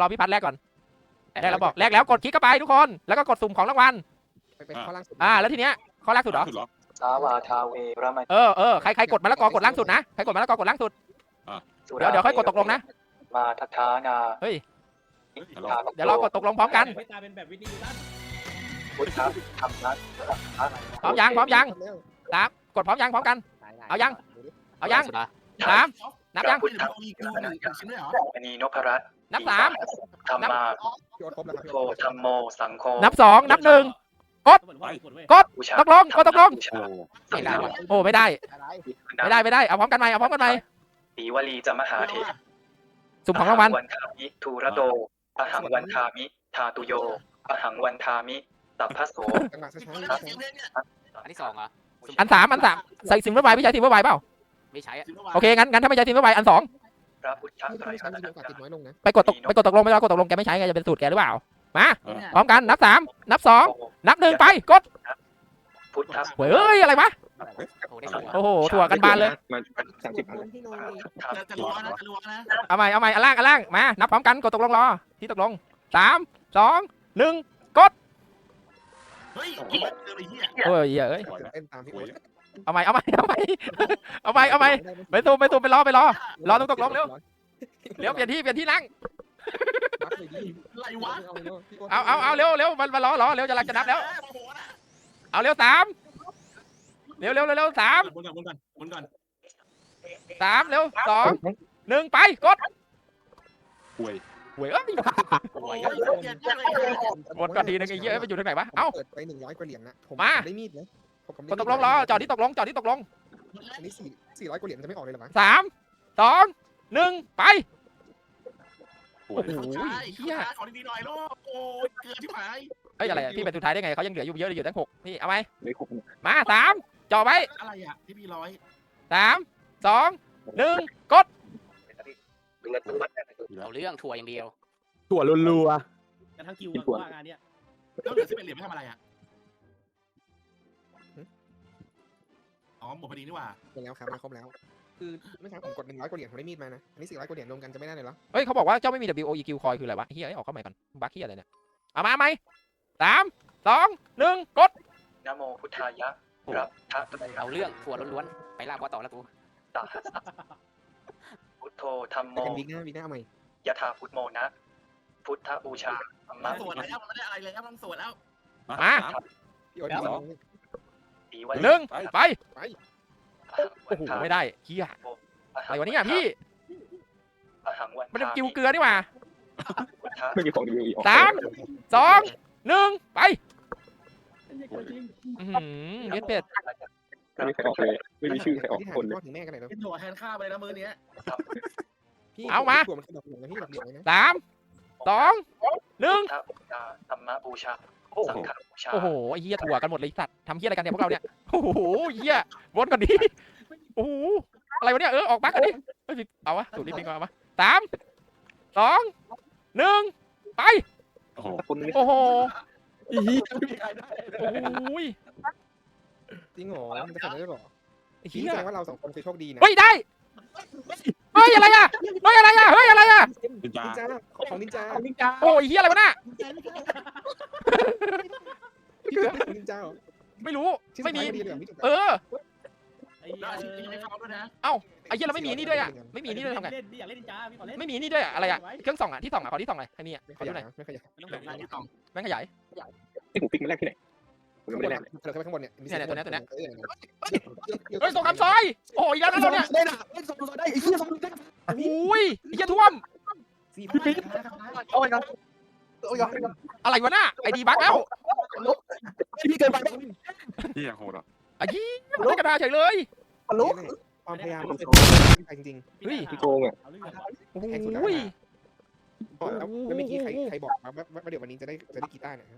รอพี่พัดแรกก่อนแรกแล้วบอกแรกแล้วกดคลิกเข้าไปทุกคนแล้วก็กดสุ่มของรางวัลไปไปข้อล่างสุดอ่าแล้วทีเนี้ยข้อล่างสุดเหรอสุดเหรอสาวาทาเวระมะเออเออใครใครกดมะละกอกดล่างสุดนะใครกดมะละกอกดล่างสุดสุเดี๋ยวเดี๋ยวค่อยกดตกลงนะ มาทัทานาเฮ้ยอิทเดี๋ยวเรากดตกลงพร้อมกันไม่ตาเป็นแบบวินนี่อยู่ด้านพุทธะธรรมะสังฆะพร้อมยังพร้อมยังแล้วสามกดพร้อมยังพร้อมกัน เอายัง เอายังสุดละสามนับยังพุทธะมีคิวหนึ่งชิ้นด้วยเหรอมณีนพรัตน์ นับสามธรรมาพี่โอ๊ตครบแล้วครับพี่โทโอ๊ตธรรมโม สังโฆนับสองนับหนึ่งบูชาตกลงกดตกลงบูชาไม่ได้วะโอ้ไม่ได้ อะไรไม่ได้ไม่ได้เอาพร้อมกันไหมเอาพร้อมกันไหมสีวลีจะมหาเถรสุ่มของรางวัลวันทามิทูระโดอหังวันทามิ ทาตุโยอหังวันทามิสัพพโสจังหวะช้าอันที่สองเหรออันสามอันสามใส่ซิมเวอร์ไวไม่ใช่ซิมเวอร์ไวเปล่าไม่ใช้อะโอเคงั้นงั้นถ้าไม่ใช่ซิมเวอร์ไวอันสอง พระพุทธๆที่ไตรไม่ใช้รัมีตโอกาสติดน้อยลงนะไปกดตกไปกดตกลงไม่ได้กดตกลงแกไม่ใช้ไงจะเป็นสูตรแกหรือเปล่ามาเออพร้อมกันนับสามนับสองนับหนึ่งไปกดพุทธเฮ้ยอะไรวะโอ้ได้สองโอ้โหถั่วกันบานเลยมาสามสิบอันจะรัวนะจะรัวนะเอาใหม่เอาใหม่อันล่างอันล่างมานับพร้อมกันกดตกลงรอที่ตกลงสามสองหนึ่งกดเฮ้ยเจอไปเหี้ยโอ้ยเหี้ยเอ้ยเต้นตามพี่โอ๊ต เอาใหม่เอาใหม่เอาใหม่เอาใหม่เอาใหม่ไปซูมไปซูมไปรอไปรอรอต้องตกลงเร็วเร็วเปลี่ยนที่เปลี่ยนที่นั่งรับเลยดิอะไรวะเอาเอาเอาเร็วเร็วมันมารอรอเร็วจะรักจะนับแล้ว เอาเร็วสามเร็วเร็วเร็วเร็วสามบนก่อนบนก่อนบนก่อนสามเร็วสองหนึ่งไปกดป่วยเว้ยเอ้ยโอ้ยกดก่อนทีนึงไอ้เหี้ยเอ้ยไปอยู่ทางไหนวะเอ้าเปิดไปหนึ่งร้อยกว่าเหรียญนะผมมาได้มีดนะ ผมกดตกลงรอจอดที่ตกลงจอดที่ตกลงอันนี้สี่สี่ร้อยกว่าเหรียญจะไม่ออกเลยเหรอวะสามสองหนึ่งไปป่วโอ้ยโหเฮียขอดีๆหน่อยลูกโอ้ยเกลือที่หายเอ้ยอะไรอะพี่เป็นสุดท้ายได้ไงเขายังเหลืออยู่เยอะเลยอยู่ตั้งหกนี่เอาไหมไม่ครบมาสามจ่อไว้อะไรอะที่พี่ร้อยสามสองหนึ่งกดเอาเรื่องถั่วอย่างเดียว ถั่วรัวกระทั่งคิวว่างานเนี้ยแล้วเหลือสิบเอ็ดเหรียญไม่ทำอะไรอะ อ๋อหมดพอดีนี่หว่าไปแล้วครับไม่ครบแล้ว คือเมื่อเช้าผมกดหนึ่งร้อยกว่าเหรียญผมได้มีดมานะอันนี้สี่ร้อยกว่าเหรียญรวมกันจะไม่ได้เลยเหรอเฮ้ยเขาบอกว่าเจ้าไม่มี W O E Q คอยคืออะไรวะเฮียเอ้ยออกเข้าใหม่ก่อนบัคเฮียอะไรเนี่ยเอามาไหมสามสองหนึ่งกดนะโมพุทธายะพระพุทธไตรรัเอาตน์เรื่องถั่วล้วนๆไปลากว่าต่อแล้วกูตาสัพุทโธธรรมโมแต่กันวีคหน้าวีคหน้าเอาใหม่ยถาพุทโมนะ พุทธบูชาธรรมะ ต้องสวดแล้วมันไม่ได้อะไรเลยครับต้องสวดแล้ว มาสามพี่โอ๊ต สองสีวลีหนึ่งไปไป โอ้โห ไม่ได้เฮียอะไรวะเนี่ยพี่อหังวันมันเป็นกิวเกลือนี่หว่าพุทธะไม่มีของดีอีกสามสองหนึ่งไปอื้อหือเย็ดเป็ดไม่มีใครออกเลยไม่มีชื่อใครออกคนเลยถึงแม่กันเลยนะเป็นถั่วแทนข้าวไปแล้วมื้อนี้พี่เอามาถั่วมันคือดอกเหลืองนะพี่ดอกเหลืองเลยนะสามสองหนึ่งพุทธบูชาธรรมะบูชา สังฆบูชาโอ้โหไอ้เฮียถั่วกันหมดเลยไอ้สัตว์ทำเฮียอะไรกันเนี่ยพวกเราเนี่ยโอ้โหเฮียวนก่อนดิโอ้โหอะไรวะเนี่ยเออออกบักกันดิเฮ้ยเอาวะสูตรนี้เป็นก่อนเอาวะสามสองหนึ่งไปโอ้โหคนไม่โอ้โหอีไม่มีใครได้โอ้ยจริงเหรอมันจะขนาดนั้นเลยเหรอไอ้พี่เฮียแสดงว่าเราสองคนคือโชคดีนะเฮ้ยได้เฮ้ยอะไรอะเฮ้ยอะไรอะเฮ้ยอะไรอะนินจานินจาของนินจานินจาโอ้ยเฮียอะไรวะน่ะ พี่เกิดเป็นนินจาเหรอไม่รู้ชิ้นไม่มีสุดท้ายพอดีเลยเหรอพี่จุ๊บเออ ไอ้แล้วชิ้นนี้ให้เขาด้วยนะไอ้เฮียเราไม่มีนี่ด้วยอะไม่มีนี่ด้วยทำไง เล่นอยากเล่นจ้าพี่ขอเล่น ไม่มีนี่ด้วยอะอะไรอะเครื่องส่องอะที่ส่องอะขอที่ส่องหน่อยใครมีอะไม่ขขอดูยัหน่นอยไม่ขยันต้องแบบลายที่สองแม่งขยายไอ้หูปิ๊กมันแรกที่ไหนผมยังข้างไม่บนได้เนี่ยเราขึ้นไปข้างบนเนี่ยเนี่ยเนี่ยตัวเนี้ยตัวเนี้ยออเฮ้ยส่งคำซอย โอ้ยอีกแล้วนะเราเนี่ยได้นะไอ้สมได้ไอ้เหี้ยสมได้อุ้ยไอ้เฮียท่วมสี่พันห้าร้อยโอ้ยนะ โอ้ยอะไรวะน่ะไอดีบักแล้วพี่เกินไปที่ยังโหดอะไอ้เหี้ยมันได้กระดาษเฉยเลยฮัลโหลความพยายามมันเป็นไปจริงเฮ้ยพี่โกงอะเอาเรื่องโอ้ๆใครสุดยแล้วแล้วเมื่อกี้ใครใครบอกว่าว่าเดี๋ยววันนี้จะได้จะได้กีตาร์เนี่ย